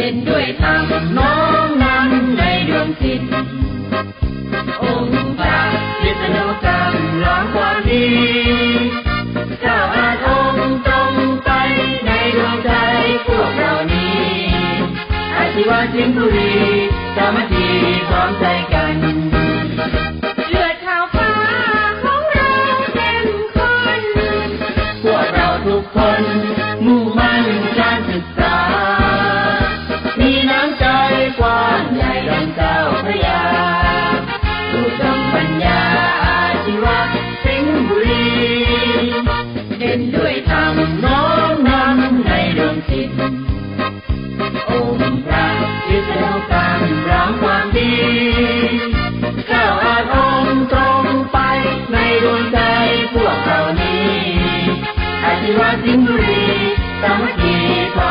ด่นด้วยธรรมน้อมนำในดวงจิต องค์พระวิษณุกรรมร้องความดีเจ้าอาจองค์ตรงไปในดวงใจพวกเรานี้อาชีวะสิงห์บุรีสามัคคีพร้อมใจกันเลือด เด่นด้วยธรรมน้อมนำในดวงจิตองค์พระวิษณุกรรมร้องความดีข้าวอาจองค์ตรงไปในดวงใจพวกเรานี้อาชีวะสิงห์บุรีสามัคคีพร้อ